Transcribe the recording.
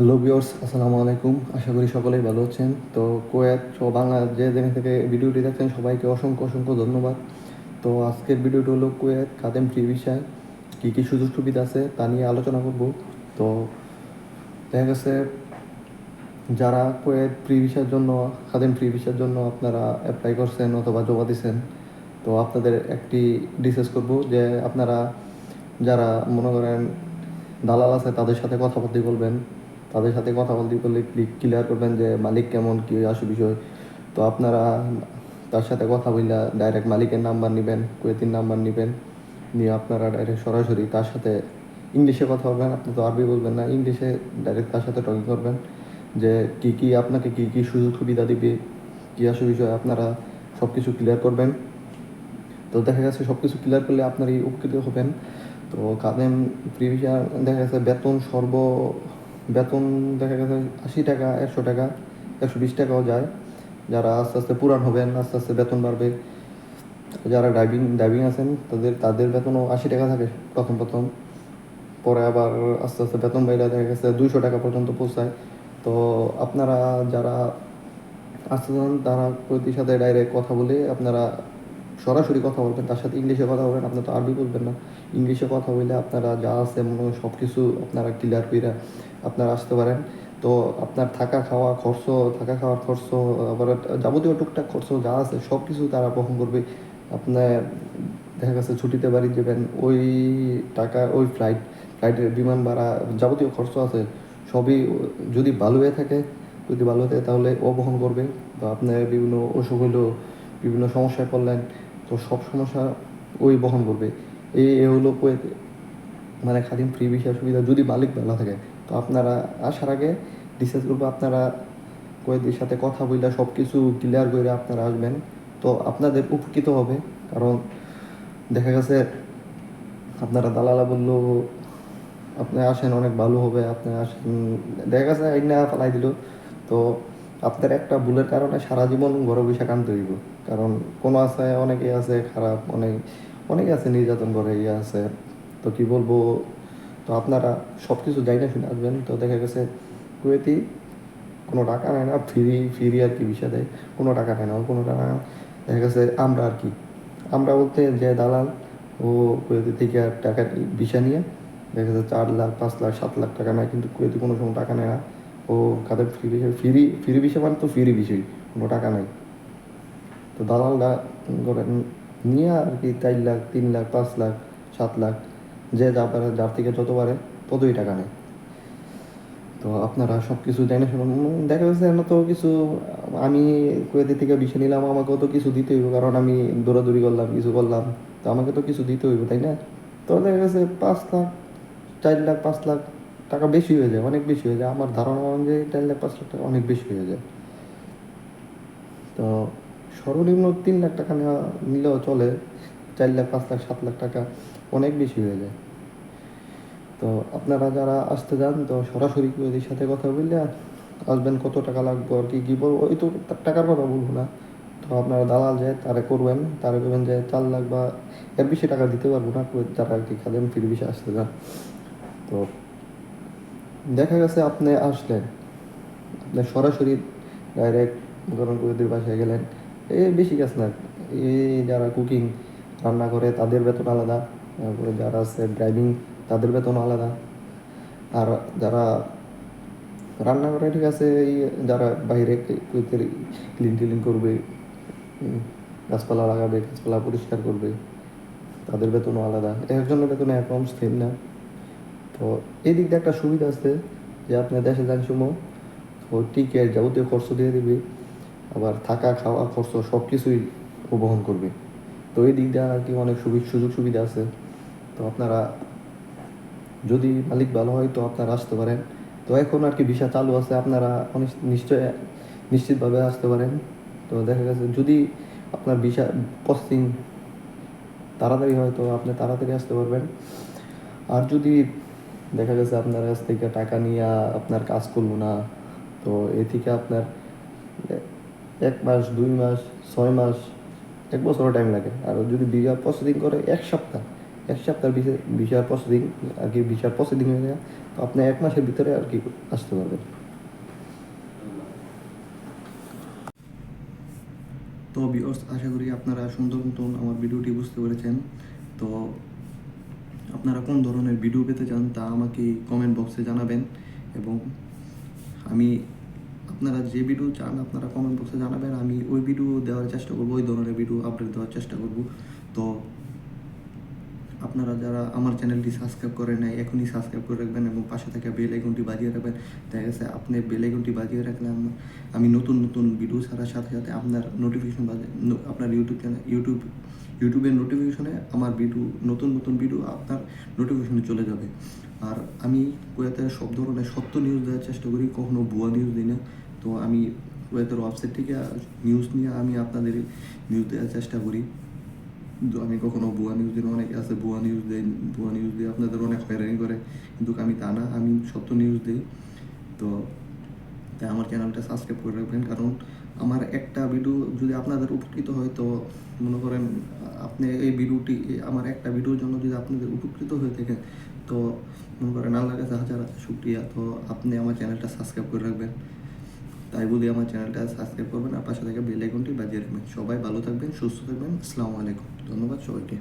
Hello viewers আসসালামু আলাইকুম আশা করি সকলেই ভালো আছেন। তো কোয়েত বাংলা যে যেখান থেকে ভিডিওটি দেখছেন, সবাইকে অসংখ্য অসংখ্য ধন্যবাদ। তো আজকের ভিডিওটি হলো কোয়েত খাদেম ফ্রি বিষয়। কী কী সুযোগ সুবিধা আছে তা নিয়ে আলোচনা করব। তো দেখা গেছে, যারা কোয়েত ফ্রি ভিসার জন্য খাদেম ফ্রি ভিসার জন্য আপনারা অ্যাপ্লাই করছেন অথবা জমা দিছেন, তো আপনাদের একটি ডিসকাস করব যে আপনারা যারা মনে করেন দালাল আছে, তাদের সাথে কথাবার্তা বলবেন। তাদের সাথে কথা বলতে বললে ক্লিয়ার করবেন যে মালিক কেমন, কী আসে বিষয়। তো আপনারা তার সাথে কথা বললে ডাইরেক্ট মালিকের নাম্বার নেবেন, কুয়েতির নাম্বার নেবেন। নিয়ে আপনারা ডাইরেক্ট সরাসরি তার সাথে ইংলিশে কথা বলবেন। আপনি তো আরবি বলবেন না ইংলিশে ডাইরেক্ট তার সাথে টকিং করবেন যে কি কি আপনাকে কি কি সুযোগ সুবিধা দিবে, কী আসে বিষয় আপনারা সব কিছু ক্লিয়ার করবেন। তো দেখা গেছে সব কিছু ক্লিয়ার করলে আপনারই উপকৃত হবেন। তো কাদেম প্রিভিশন দেখা গেছে বেতন সর্ব বেতন দেখা গেছে আশি টাকা, একশো টাকা, একশো বিশ টাকাও যায়। যারা আস্তে আস্তে পুরান হবেন, আস্তে আস্তে বেতন বাড়বে, যারা ড্রাইভিং ড্রাইভিং আছেন, তাদের তাদের বেতনও আশি টাকা থাকে প্রথম প্রথম। পরে আবার আস্তে আস্তে বেতন বাইরে দেখা গেছে দুইশো টাকা পর্যন্ত পৌঁছায়। তো আপনারা যারা আসতেছেন তারা প্রতি সাথে ডাইরেক্ট কথা বলে আপনারা সরাসরি কথা বলবেন, তার সাথে ইংলিশে কথা বলবেন, আপনি তো আরবি বলবেন না। ইংলিশে কথা বললে আপনারা যা আছে মনে হয় সব কিছু আপনারা ক্লিয়ার করে আপনারা আসতে পারেন। তো আপনার থাকা খাওয়া খরচ, থাকা খাওয়ার খরচ, আবার যাবতীয় টুকটাক খরচ যা আছে সব কিছু তারা বহন করবে। আপনার দেখা গেছে ছুটিতে বাড়ি যাবেন, ওই টাকা, ওই ফ্লাইট ফ্লাইটের বিমান ভাড়া যাবতীয় খরচ আছে, সবই যদি ভালো হয়ে থাকে, যদি ভালো হয়ে থাকে তাহলে ও বহন করবে। বা আপনার বিভিন্ন অসুখ হলো বিভিন্ন সমস্যায় পড়লেন তো সব সমস্যা ওই বহন করবে। এই হলো মানে খাদিম ফ্রি বিষয় সুবিধা যদি মালিক ভালো থাকে, তো আপনারা আসার আগে ডিসাইড করব আপনারা কোয়েতের সাথে কথা বললে সব কিছু ক্লিয়ার করে আপনারা আসবেন। তো আপনাদের উপকৃত হবে, কারণ দেখা গেছে আপনারা দালালা বলল, আপনি আসেন, অনেক ভালো হবে, আপনি আসেন। দেখা গেছে আইনা ফেলাই দিল। তো আপনার একটা ভুলের কারণে সারা জীবন ঘরে বসে কানতে হইব। কারণ কোনো আছে অনেকে আছে, খারাপ অনেক, অনেকে আছে নির্যাতন করে ইয়ে আছে। তো কি বলব, তো আপনারা সব কিছু যাই না শুনে আসবেন। তো দেখা গেছে, কুয়েতি, কোনো টাকা নেয় না, ফ্রি ফ্রি আর কি বিষয় দেয়। কোনো টাকা নেয় না কোনো টাকা দেখা গেছে, আমরা আর কি। আমরা বলতে যে দালাল, ও কুয়েতি থেকে আর টাকা বিষয় নিয়ে। দেখা যাচ্ছে চার লাখ, পাঁচ লাখ, সাত লাখ টাকা নেয়, কিন্তু কুয়েতি কোনো সময় টাকা নেয় না। ও কাদের ফ্রি বিষয়? ফ্রি ফ্রি বিষয় মানে তো ফ্রি বিষয়, কোনো টাকা নেই। তো দালালরা করে নিয়ে আর কি চার লাখ, তিন লাখ, পাঁচ লাখ, সাত লাখ, যে যা পারে, যার থেকে যত পারে, ততই টাকা নেয়। তো আপনারা সব কিছু জানে শুনুন। দেখা যাচ্ছে না তো কিছু, আমি কুয়েতে থেকে বিষয় নিলাম, আমাকেও তো কিছু দিতে হইব, কারণ আমি দৌড়াদৌড়ি করলাম, কিছু করলাম, তো আমাকে তো কিছু দিতে হইব, তাই না? তো দেখা গেছে পাঁচ লাখ, চার লাখ, পাঁচ লাখ টাকা বেশি হয়ে যায়, অনেক বেশি হয়ে যায়। আমার ধারণা অনুযায়ী চার লাখ, পাঁচ লাখ টাকা অনেক বেশি হয়ে যায়। তো সর্বনিম্ন তিন লাখ টাকা নেওয়া নিলেও চলে, চার লাখ, পাঁচ লাখ, সাত লাখ টাকা অনেক বেশি হয়ে যায়। তো আপনারা যারা আসতে যান, তো সরাসরি ওদের সাথে কথা বললে আসবেন, কত টাকা লাগবে আর কি, কী বলব? ওই তো টাকার কথা বলব না। তো আপনারা দালাল যায় তারা করবেন তারা করবেন যে চার লাখ বা এর বেশি টাকা দিতে পারব না, যারা আর কি খাদেন ফির বেশি আসতে যান। তো দেখা গেছে আপনি আসলেন। আপনি সরাসরি ডাইরেক্ট ধরুন কুয়েতের বাসায় গেলেন। এই বেশি কাজ না। এই যারা কুকিং রান্না করে তাদের বেতন আলাদা। তারপরে যারা আছে ড্রাইভিং তাদের বেতন আলাদা। আর যারা রান্না করে, ঠিক আছে, এই যারা বাইরে ক্লিন টিলিন করবে গাছপালা লাগাবে, গাছপালা পরিষ্কার করবে, তাদের বেতনও আলাদা। একজনের বেতন একরকম স্থির না। তো এই দিক দিয়ে একটা সুবিধা আছে যে আপনি দেশে যান সময় তো টিকিট যাবতীয় খরচ দিয়ে দিবে, আবার থাকা, খাওয়া খরচ সব কিছুই বহন করবে। তো এই দিক দিয়ে আর কি অনেক সুযোগ সুবিধা আছে। তো আপনারা যদি মালিক ভালো হয় তো আপনারা আসতে পারেন। তো এখন আর কি ভিসা চালু আছে, আপনারা নিশ্চয় নিশ্চিতভাবে আসতে পারেন। তো দেখা গেছে যদি আপনার ভিসা প্রসেসিং তাড়াতাড়ি হয় তো আপনি তাড়াতাড়ি আসতে পারবেন। আর যদি দেখা গেছে আপনার কাছ থেকে টাকা নিয়ে আপনার কাজ করল না। তো এ থেকে আপনার এক মাস, দুই মাস, ছয় মাস, এক বছরও টাইম লাগে। আর যদি বিঘা প্রসেসিং করে এক সপ্তাহ এক সপ্তাহ ভিসার প্রসেসিং আর কি ভিসার প্রসেসিং হয়ে যায়, তো আপনি এক মাসের ভিতরে আর কি আসতে পারবেন। তো ভিউয়ার্স আশা করি আপনারা সুন্দর মতন আমার ভিডিওটি বুঝতে পেরেছেন। তো আপনারা কোন ধরনের ভিডিও পেতে চান তা আমাকে কমেন্ট বক্সে জানাবেন এবং আমি আপনারা যে ভিডিও চান আপনারা কমেন্ট বক্সে জানাবেন, আমি ওই ভিডিও দেওয়ার চেষ্টা করব, ওই ধরনের ভিডিও আপডেট দেওয়ার চেষ্টা করব। তো আপনারা যারা আমার চ্যানেলটি সাবস্ক্রাইব করে নেয় এখনই সাবস্ক্রাইব করে রাখবেন এবং পাশে থেকে বেল আইকনটি বাজিয়ে রাখবেন। দেখা গেছে, আপনি বেল আইকনটি বাজিয়ে রাখলে আমি নতুন নতুন ভিডিও ছাড়ার সাথে সাথে আপনার নোটিফিকেশন বাজে আপনার ইউটিউব চ্যানেল ইউটিউব ইউটিউবের নোটিফিকেশনে আমার ভিডিও নতুন নতুন ভিডিও আপনার নোটিফিকেশনে চলে যাবে। আর আমি কুয়েতের সব ধরনের সত্য নিউজ দেওয়ার চেষ্টা করি, কখনো ভুয়া নিউজ দিই না। তো আমি কুয়েতের ওয়েবসাইট থেকে নিউজ নিয়ে আমি আপনাদের নিউজ দেওয়ার চেষ্টা করি। আমি কখনো ভুয়া নিউজ দিন অনেকে আছে ভুয়া নিউজ দেন ভুয়া নিউজ দিয়ে আপনাদের অনেক হয়রানি করে। কিন্তু আমি তা না, আমি সত্য নিউজ দিই। তো তাই আমার চ্যানেলটা সাবস্ক্রাইব করে রাখবেন, কারণ আমার একটা ভিডিও যদি আপনাদের উপকৃত হয়, তো মনে করেন, আপনি এই ভিডিওটি আমার একটা ভিডিওর জন্য যদি আপনাদের উপকৃত হয়ে থাকেন তো মনে করেন আল্লাহর কাছে হাজার হাজার শুক্রিয়া। তো আপনি আমার চ্যানেলটা সাবস্ক্রাইব করে রাখবেন। তাই বলি আমার চ্যানেলটা সাবস্ক্রাইব করবেন আর পাশে থেকে বেল আইকনটি বাজিয়ে রাখবেন। সবাই ভালো থাকবেন, সুস্থ থাকবেন। আসসালামু আলাইকুম। ধন্যবাদ সবাইকে।